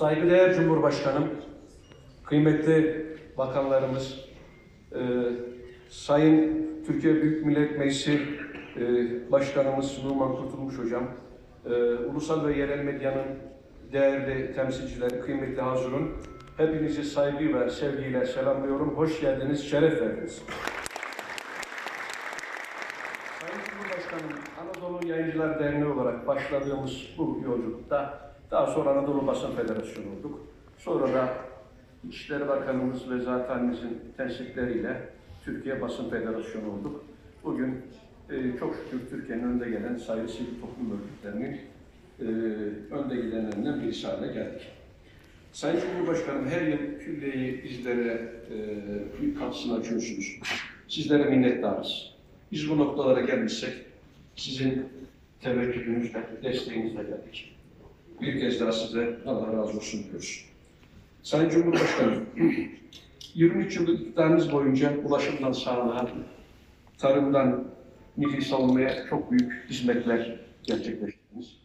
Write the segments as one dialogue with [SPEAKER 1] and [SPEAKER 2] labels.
[SPEAKER 1] Saygıdeğer Cumhurbaşkanım, kıymetli bakanlarımız, e, Sayın Türkiye Büyük Millet Meclisi e, Başkanımız Numan Kurtulmuş Hocam, e, ulusal ve yerel medyanın değerli temsilcileri, kıymetli hazırın, hepinizi saygı ve sevgiyle selamlıyorum. Hoş geldiniz, şeref verdiniz. Sayın Cumhurbaşkanım, Anadolu Yayıncılar Derneği olarak başladığımız bu yolculukta daha sonra Anadolu Basın Federasyonu olduk. Sonra da İçişleri Bakanımız ve zatenimizin tensipleriyle Türkiye Basın Federasyonu olduk. Bugün e, çok şükür Türkiye'nin önde gelen sayılı sivil toplum örgütlerinin e, önde gidenlerinden birisi haline geldik. Sayın Cumhurbaşkanım her yıl külliyeyi bizlere e, kapısını açıyorsunuz. Sizlere minnettarız. Biz bu noktalara gelmişsek sizin teveccühünüzle, desteğinizle geldik. Bir kez daha size Allah razı olsun diyoruz. Sayın Cumhurbaşkanım, 23 yıllık iktidarınız boyunca ulaşımdan sağlığa, tarımdan milli savunmaya çok büyük hizmetler gerçekleştirdiniz.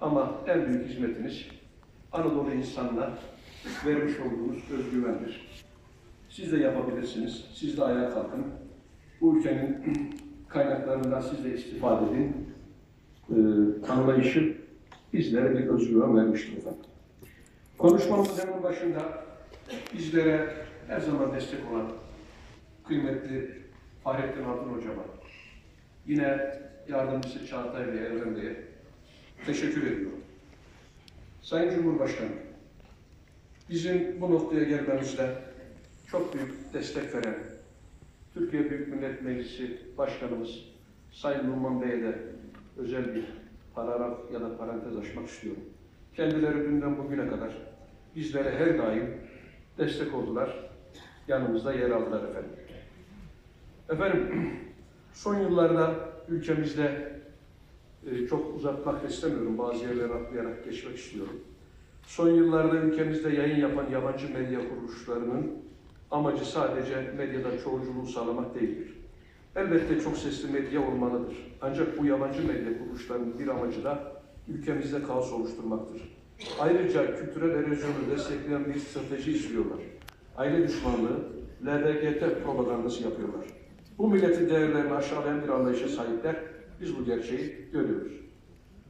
[SPEAKER 1] Ama en büyük hizmetiniz Anadolu insanına vermiş olduğunuz özgüvendir. Siz de yapabilirsiniz, siz de ayağa kalkın. Bu ülkenin kaynaklarından siz de istifade edin. Ee, anlayışı bizlere bir özgüven vermiştir efendim. Konuşmamızın hemen başında bizlere her zaman destek olan kıymetli Fahrettin Altun Hocama, yine yardımcısı Çağatay Bey'e, Evren Bey'e teşekkür ediyorum. Sayın Cumhurbaşkanım, bizim bu noktaya gelmemizde çok büyük destek veren Türkiye Büyük Millet Meclisi Başkanımız Sayın Numan Bey'e de özel bir paragraf ya da parantez açmak istiyorum. Kendileri dünden bugüne kadar bizlere her daim destek oldular. Yanımızda yer aldılar efendim. Efendim, son yıllarda ülkemizde e, çok uzatmak istemiyorum. Bazı yerleri atlayarak geçmek istiyorum. Son yıllarda ülkemizde yayın yapan yabancı medya kuruluşlarının amacı sadece medyada çoğulculuğu sağlamak değildir. Elbette çok sesli medya olmalıdır. Ancak bu yabancı medya kuruluşlarının bir amacı da ülkemizde kaos oluşturmaktır. Ayrıca kültürel erozyonu destekleyen bir strateji istiyorlar. Aile düşmanlığı, LBGT propagandası yapıyorlar. Bu milletin değerlerini aşağılayan bir anlayışa sahipler. Biz bu gerçeği görüyoruz.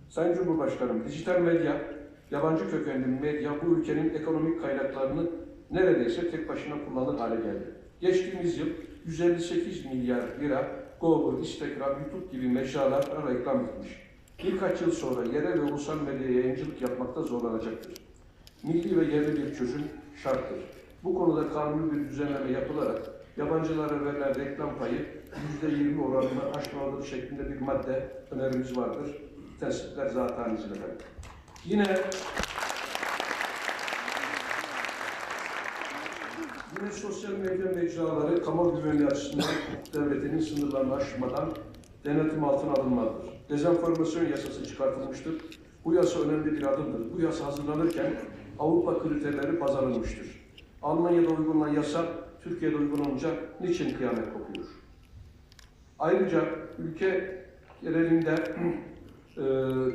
[SPEAKER 1] Sayın Cumhurbaşkanım, dijital medya, yabancı kökenli medya bu ülkenin ekonomik kaynaklarını neredeyse tek başına kullanır hale geldi. Geçtiğimiz yıl 158 milyar lira Google, Instagram, YouTube gibi mecralara reklam gitmiş. Birkaç yıl sonra yerel ve ulusal medyaya yayıncılık yapmakta zorlanacaktır. Milli ve yerli bir çözüm şarttır. Bu konuda kanuni bir düzenleme yapılarak yabancılara verilen reklam payı %20 oranını aşmamalı şeklinde bir madde önerimiz vardır. Tespitler zaten efendim. Yine Yine sosyal medya mecraları kamu güvenliği açısından devletinin sınırlarını aşmadan denetim altına alınmalıdır. Dezenformasyon yasası çıkartılmıştır. Bu yasa önemli bir adımdır. Bu yasa hazırlanırken Avrupa kriterleri baz alınmıştır. Almanya'da uygulanan yasa Türkiye'de uygulanınca niçin kıyamet kopuyor? Ayrıca ülke genelinde e,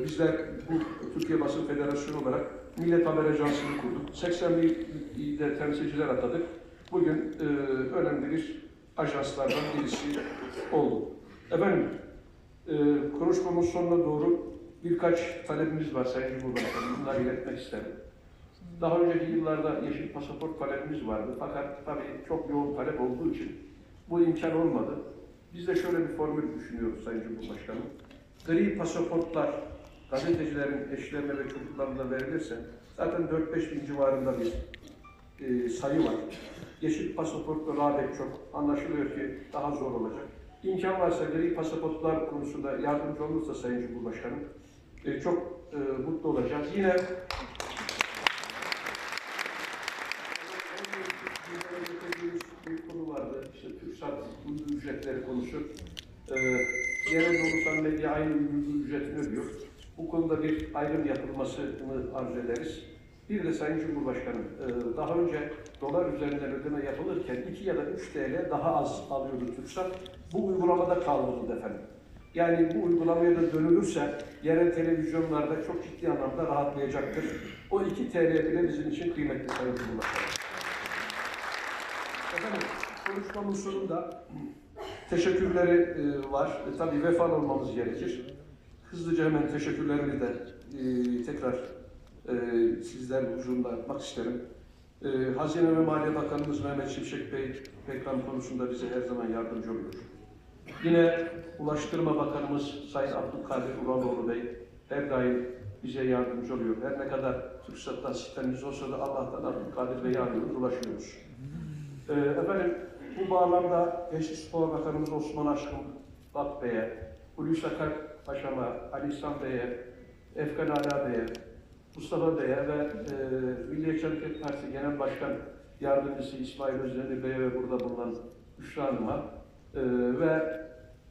[SPEAKER 1] bizler bu Türkiye Basın Federasyonu olarak Millet Haber Ajansı'nı kurduk. 81 ilde temsilciler atadık. Bugün e, önemli bir ajanslardan birisi olduk. Efendim, e, konuşmamın sonuna doğru birkaç talebimiz var Sayın Cumhurbaşkanım. Bunları iletmek isterim. Daha önceki yıllarda yeşil pasaport talebimiz vardı. Fakat tabii çok yoğun talep olduğu için bu imkan olmadı. Biz de şöyle bir formül düşünüyoruz Sayın Cumhurbaşkanım. Gri pasaportlar gazetecilerin eşlerine ve çocuklarına verilirse zaten 4-5 bin civarında bir e, sayı var. Yeşil pasaportla rağbet çok. Anlaşılıyor ki daha zor olacak. İmkan varsa gri pasaportlar konusunda yardımcı olursa Sayın Cumhurbaşkanım e, çok e, mutlu olacağız. Yine bir konu vardı. İşte TÜRKSAT ücretleri konusu. Ee, genel ulusal medya aynı ücretini ödüyor. Bu konuda bir ayrım yapılmasını arzu ederiz. Bir de Sayın Cumhurbaşkanım, e, daha önce dolar üzerinden ödeme yapılırken 2 ya da 3 TL daha az alıyordu TÜRKSAT. Bu uygulamada kaldırıldı efendim. Yani bu uygulamaya da dönülürse yerel televizyonlarda çok ciddi anlamda rahatlayacaktır. O 2 TL bile bizim için kıymetli sayın Cumhurbaşkanı. Efendim, konuşmamın sonunda teşekkürleri e, var. E, tabii vefalı olmamız gerekir. Hızlıca hemen teşekkürlerimi de e, tekrar e, sizler huzurunda atmak isterim. E, Hazine ve Maliye Bakanımız Mehmet Şimşek Bey reklam konusunda bize her zaman yardımcı oluyor. Yine Ulaştırma Bakanımız Sayın Abdülkadir Uraloğlu Bey her daim bize yardımcı oluyor. Her ne kadar TürkSat'tan sistemimiz olsa da Allah'tan Abdülkadir Bey'i arıyoruz, ulaşıyoruz. Ee, efendim bu bağlamda Gençlik Spor Bakanımız Osman Aşkın Bak Bey'e, Hulusi Akar Paşam'a, Ali İhsan Bey'e, Efkan Ala Bey'e, Mustafa Bey'e ve e, Milliyetçi Hareket Partisi Genel Başkan Yardımcısı İsmail Özdemir Bey'e ve burada bulunan Büşra Hanım'a e, ve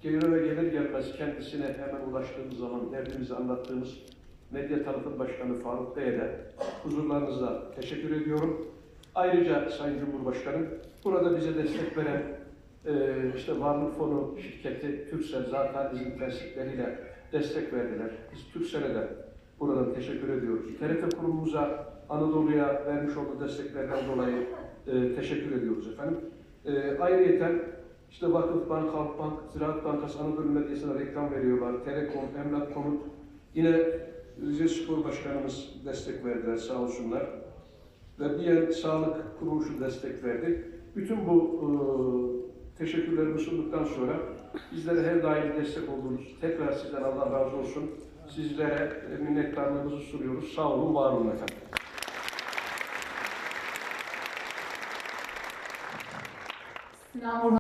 [SPEAKER 1] ve gelir gelmez kendisine hemen ulaştığımız zaman derdimizi anlattığımız Medya Tanıtım Başkanı Faruk Bey'e de huzurlarınızda teşekkür ediyorum. Ayrıca Sayın Cumhurbaşkanım, burada bize destek veren e, işte Varlık Fonu şirketi Türksel zaten bizim prensipleriyle destek verdiler. Biz Türksel'e de buradan teşekkür ediyoruz. TRT kurumumuza Anadolu'ya vermiş olduğu desteklerden dolayı e, teşekkür ediyoruz efendim. E, ayrıyeten işte Vakıfbank, Halkbank, Ziraat Bankası Anadolu Medyası'na reklam veriyorlar. Telekom, Emlak Konut. Yine Rize Spor Başkanımız destek verdiler sağ olsunlar. Ve diğer sağlık kuruluşu destek verdi. Bütün bu e, teşekkürlerimi sunduktan sonra bizlere her daim destek oldunuz. Tekrar sizden Allah razı olsun. Sizlere e, minnettarlığımızı sunuyoruz. Sağ olun, var olun efendim.
[SPEAKER 2] Sinan